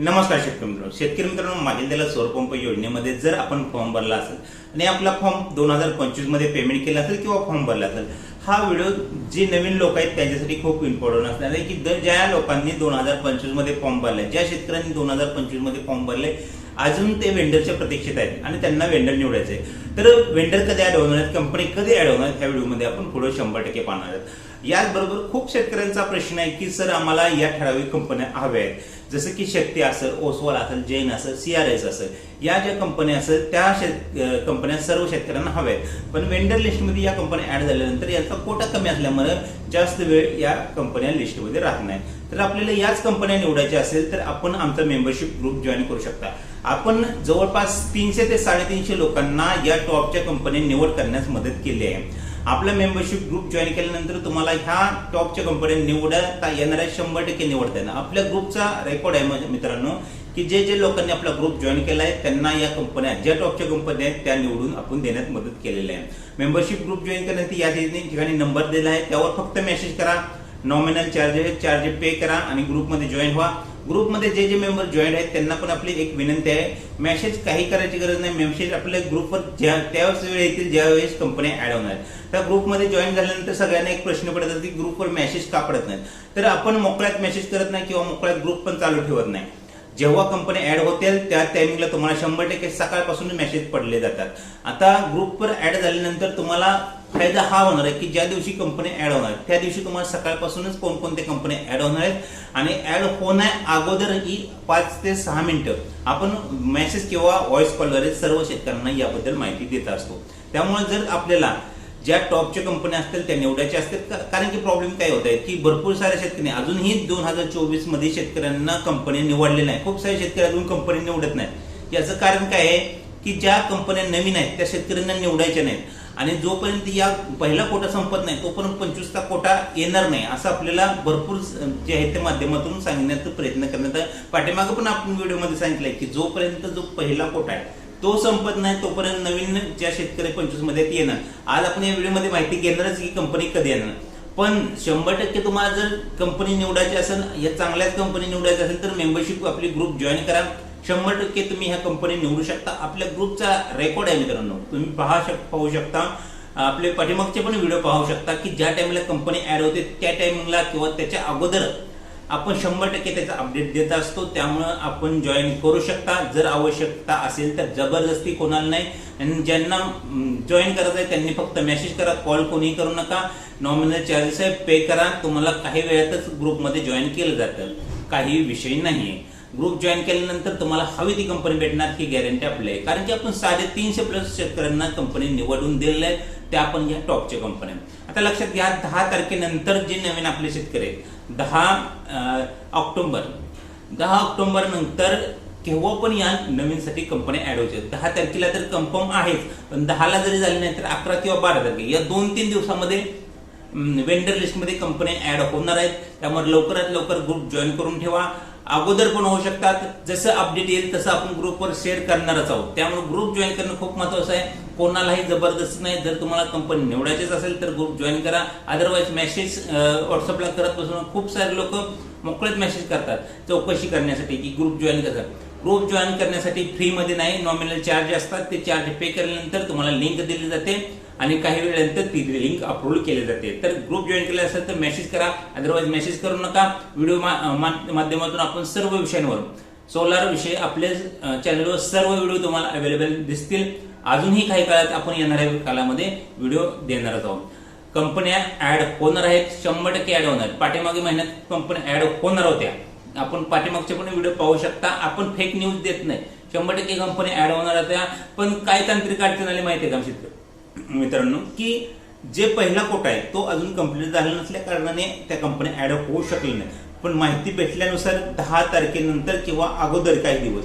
नमस्कार शेतकरी मित्रांनो. शेतकरी मित्रांनो मागील त्याला सौरपंप योजनेमध्ये जर आपण फॉर्म भरला असेल आणि आपला फॉर्म दोन हजार पंचवीसमध्ये पेमेंट केला असेल किंवा फॉर्म भरला असेल हा व्हिडिओ जे नवीन लोक आहेत त्यांच्यासाठी खूप इम्पॉर्टंट असणार आहे की दर ज्या लोकांनी दोन हजार पंचवीसमध्ये फॉर्म भरले ज्या शेतकऱ्यांनी दोन हजार पंचवीसमध्ये फॉर्म भरले अजून ते वेंडरच्या प्रतीक्षेत आहेत आणि त्यांना वेंडर निवडायचे तर वेंडर कधी ऍड होणार आहेत? कंपनी कधी ऍड होणार आहेत? ह्या व्हिडिओमध्ये आपण पुढे शंभर टक्के पाहणार आहोत. याचबरोबर खूप शेतकऱ्यांचा प्रश्न आहे की सर आम्हाला या ठराविक कंपन्या हव्या आहेत. जसं की शक्ती असेल ओसवाल असेल जैन असेल सीआरएस असेल या ज्या कंपन्या असेल त्या शेत कंपन्या सर्व शेतकऱ्यांना हव्या आहेत. पण वेंडर लिस्टमध्ये या कंपन्या ऍड झाल्यानंतर यांचा कोटा कमी असल्यामुळे जास्त वेळ या कंपन्या लिस्टमध्ये राहत नाही. तर आपल्याला याच कंपन्या निवडायच्या असेल तर आपण आमचा मेंबरशिप ग्रुप जॉईन करू शकता. आपण जवळपास तीनशे ते साडेतीनशे लोकांना या टॉपच्या कंपन्या निवड करण्यास मदत केली आहे. आपला मेंबरशिप ग्रुप जॉईन केल्यानंतर तुम्हाला ह्या टॉपच्या कंपन्या निवडता येणाऱ्या शंभर टक्के निवडता येणार. आपल्या ग्रुपचा रेकॉर्ड आहे मित्रांनो की जे जे लोकांनी आपला ग्रुप जॉईन केला आहे त्यांना या कंपन्या ज्या टॉपच्या कंपन्या आहेत त्या निवडून आपण देण्यात मदत केलेली आहे. मेंबरशिप ग्रुप जॉईन करण्यासाठी या ठिकाणी नंबर दिला आहे. त्यावर फक्त मेसेज करा. नॉमिनल चार्जेस चार्जेस पे करा आणि ग्रुपमध्ये जॉईन व्हा. ग्रुपमध्ये जे जे मेंबर जॉईन आहेत त्यांना पण आपली एक विनंती आहे. मेसेज काही करायची गरज नाही. मेसेज आपल्या ग्रुपवर ज्या त्याच वेळ येतील ज्यावेळेस कंपन्या ऍड होणार त्या ग्रुपमध्ये जॉईन झाल्यानंतर सगळ्यांना एक प्रश्न पडत की ग्रुपवर मेसेज का पडत नाहीत? तर आपण मोकळ्यात मेसेज करत नाही किंवा मोकळ्यात ग्रुप पण चालू ठेवत नाही. जेव्हा कंपनी ऍड होतील त्या टायमिंगला तुम्हाला शंभर टक्के सकाळपासून मेसेज पडले जातात. आता ग्रुपवर ऍड झाल्यानंतर तुम्हाला फायदा हा होणार आहे की ज्या दिवशी कंपनी ऍड होणार त्या दिवशी तुम्हाला सकाळपासूनच कोणकोणत्या कंपन्या ऍड होणार आहेत आणि ऍड होण्या अगोदर ही पाच ते सहा मिनिटं आपण मेसेज किंवा व्हॉइस कॉलद्वारे सर्व शेतकऱ्यांना याबद्दल माहिती देत असतो. त्यामुळे जर आपल्याला ज्या टॉपच्या कंपन्या असतील त्या निवडायच्या असतील कारण की प्रॉब्लेम काय होत आहे की भरपूर साऱ्या शेतकरी अजूनही दोन हजार चोवीसमध्ये शेतकऱ्यांना कंपनी निवडलेल्या नाही. खूप सारे शेतकरी अजून कंपनी निवडत नाहीत. याचं कारण काय आहे की ज्या कंपन्या नवीन आहेत त्या शेतकऱ्यांना निवडायच्या नाहीत. आणि जोपर्यंत या पहिला कोटा संपत नाही तोपर्यंत पंचवीसचा कोटा येणार नाही असं आपल्याला भरपूर जे आहे त्या माध्यमातून सांगण्याचा प्रयत्न करण्यात आहे पाठीमागं पण आपण व्हिडिओमध्ये सांगितलंय की जोपर्यंत जो पहिला कोटा आहे तो संपत नाही तोपर्यंत नवीन ज्या शेतकरी पंचवीसमध्ये येणार. आज आपण या व्हिडिओमध्ये माहिती घेणारच की कंपनी कधी येणार. पण शंभर टक्के तुम्हाला जर कंपनी निवडायची असेल या चांगल्याच कंपनी निवडायची असेल तर मेंबरशिप आपली ग्रुप जॉईन करा. शंभर टक्के तुम्ही ह्या कंपनी निवडू शकता. आपल्या ग्रुपचा रेकॉर्ड आहे मित्रांनो. तुम्ही पाहा शक पाहू शकता. आपले पाठीमागचे पण व्हिडिओ पाहू शकता की ज्या टाइमला कंपनी ॲड होते त्या टायमिंगला किंवा त्याच्या अगोदर आपण शंभर टक्के त्याचा अपडेट देत असतो. त्यामुळं आपण जॉईन करू शकता. जर आवश्यकता असेल तर जबरदस्ती कोणाला नाही. आणि ज्यांना जॉईन करायचं आहे त्यांनी फक्त मेसेज करा. कॉल कोणीही करू नका. नॉमिनल चार्जेस आहे पे करा. तुम्हाला काही वेळातच ग्रुपमध्ये जॉईन केलं जातं. काही विषय नाही आहे ग्रुप जॉईन केल्यानंतर तुम्हाला हवी ती कंपनी भेटणार ही गॅरंटी आपली आहे. कारण की आपण साडेतीनशे प्लस शेतकऱ्यांना कंपनी निवडून दिलेल्या आहेत त्या आपण घ्या टॉपच्या कंपन्या आता लक्षात घ्या दहा तारखेनंतर जे नवीन आपले शेतकरी आहेत दहा ऑक्टोंबर. दहा ऑक्टोंबर नंतर केव्हा पण या नवीनसाठी कंपन्या ऍड होतील दहा तारखेला तर कन्फर्म आहेच पण दहाला जरी झाले नाही तर अकरा किंवा बारा तारखे या दोन तीन दिवसामध्ये वेंडर लिस्टमध्ये कंपन्या ऍड होणार आहेत. त्यामुळे लवकरात लवकर ग्रुप जॉईन करून ठेवा. अगोदर पण होऊ शकतात. जसं अपडेट येईल तसं आपण ग्रुपवर शेअर करणारच आहोत. त्यामुळे ग्रुप जॉईन करणं खूप महत्वाचं आहे. कोणालाही जबरदस्ती नाही. जर तुम्हाला कंपनी निवडायचीच असेल तर ग्रुप जॉईन करा. अदरवाईज मेसेज व्हॉट्सअपला करत बसून खूप सारे लोक मोकळेच मेसेज करतात. चौकशी करण्यासाठी की ग्रुप जॉईन करतात ग्रुप जॉईन करण्यासाठी फ्रीमध्ये नाही. नॉमिनल चार्ज असतात. ते चार्ज पे केल्यानंतर तुम्हाला लिंक दिली जाते. आणि काही वेळेनंतर ती लिंक अप्रूव्ह केली जाते. तर ग्रुप जॉईन केला असेल तर मेसेज करा. अदरवाईज मेसेज करू नका. व्हिडिओ माध्यमातून आपण सर्व विषयांवर सोलार विषय आपल्या चॅनलवर सर्व व्हिडिओ तुम्हाला अवेलेबल दिसतील. अजूनही काही काळात आपण येणाऱ्या काळामध्ये व्हिडिओ देणारच आहोत. कंपन्या ऍड होणार आहेत. शंभर टक्के ऍड होणार पाठीमागे महिन्यात कंपन्या ऍड होणार होत्या. आपण पाठीमागचे पण व्हिडिओ पाहू शकता. आपण फेक न्यूज देत नाही. शंभर टक्के कंपन्या ऍड होणार होत्या. पण काय तांत्रिक अडचण आली माहिती आहे का शेतकरी मित्रांनो की जे पहिला कोटा आहे तो अजून कंप्लीट झाला नसल्या कारणाने त्या कंपन्या ॲड होऊ शकले नाही. पण माहिती भेटल्यानुसार दहा तारखेनंतर किंवा अगोदर काही दिवस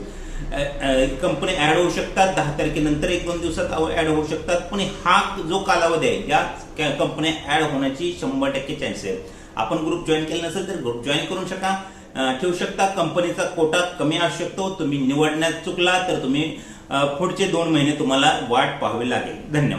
कंपनी ॲड होऊ शकतात दहा तारखेनंतर एक दोन दिवसात ॲड होऊ शकतात पण हा जो कालावधी आहे या कंपन्या ॲड होण्याची शंभर टक्के चान्स आहे. आपण ग्रुप जॉईन केला नसेल तर ग्रुप जॉईन करू शका ठेवू शकता कंपनीचा कोटा कमी असू शकतो तुम्ही निवडण्यात चुकला तर तुम्ही पुढचे दोन महिने तुम्हाला वाट पाहावी लागेल. धन्यवाद.